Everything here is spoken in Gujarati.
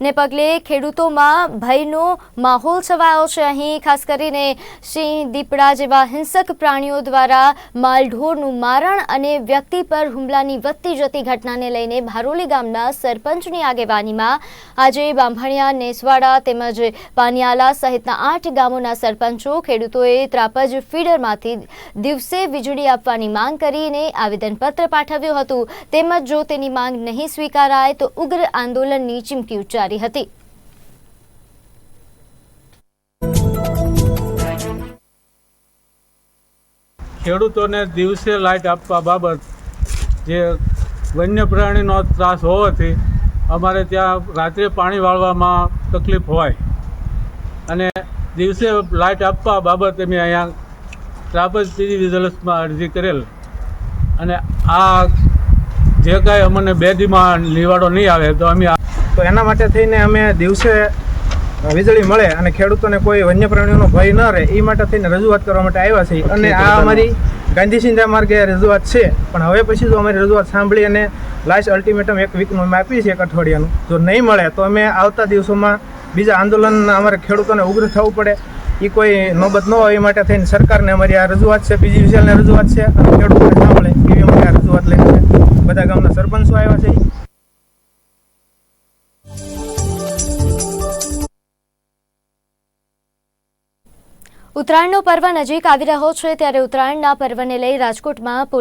ને પગલે ખેડૂતોમાં ભયનો માહોલ છવાયો છે. અહીં ખાસ કરીને સિંહ, દીપડા જેવા હિંસક પ્રાણીઓ દ્વારા માલઢોરનું મારણ અને વ્યક્તિ પર હુમલાની વધતી જતી ઘટનાને લઈને ભારોલી ગામના સરપંચની આગેવાનીમાં આજે બાંભણિયા, નેસવાડા તેમજ પાનિયાલા સહિતના આઠ ગામોના સરપંચો, ખેડૂતોએ ત્રાપજ ફીડરમાંથી દિવસે વીજળી આપવાની માંગ કરીને આવેદનપત્ર પાઠવ્યું હતું. તેમજ જો તેની માંગ નહીં સ્વીકારાય તો ઉગ્ર આંદોલનની ચીમકી ઉચ્ચારી. હતી. ખેડૂતોને દિવસે લાઇટ આપવા બાબત જે વન્ય પ્રાણીનો ત્રાસ હોવાથી અમારે ત્યાં રાત્રે પાણી વાળવામાં તકલીફ હોય. અને દિવસે લાઇટ આપવા બાબતે મેં અહીંયા ત્રાપજ પીજી વિજિલન્સમાં અરજી કરેલ. અને આ જે કાંઈ અમને બે દીમાં નિવાડો નહીં આવે તો અમે તો એના માટે થઈને અમે દિવસે વીજળી મળે અને ખેડૂતોને કોઈ વન્ય પ્રાણીઓનો ભય ન રહે એ માટે થઈને રજૂઆત કરવા માટે આવ્યા છીએ. અને આ અમારી ગાંધી સિંધા માર્ગે રજૂઆત છે. પણ હવે પછી જો અમારી રજૂઆત સાંભળી અને લાસ્ટ અલ્ટિમેટમ એક વીકનું અમે આપીએ છીએ એક અઠવાડિયાનું જો નહીં મળે તો અમે આવતા દિવસોમાં બીજા આંદોલન અમારે ખેડૂતોને ઉગ્ર થવું પડે. એ કોઈ નોબત ન હોય એ માટે થઈને સરકારને અમારી આ રજૂઆત છે બીજી વિશાલને રજૂઆત છે અને ખેડૂતોને સાંભળે એવી અમારી આ રજૂઆત લઈને બધા ગામના સરપંચો આવ્યા છે. ઉત્તરાયણનો પર્વ નજીક આવી રહ્યો છે ત્યારે ઉત્તરાયણના પર્વને લઈ રાજકોટમાં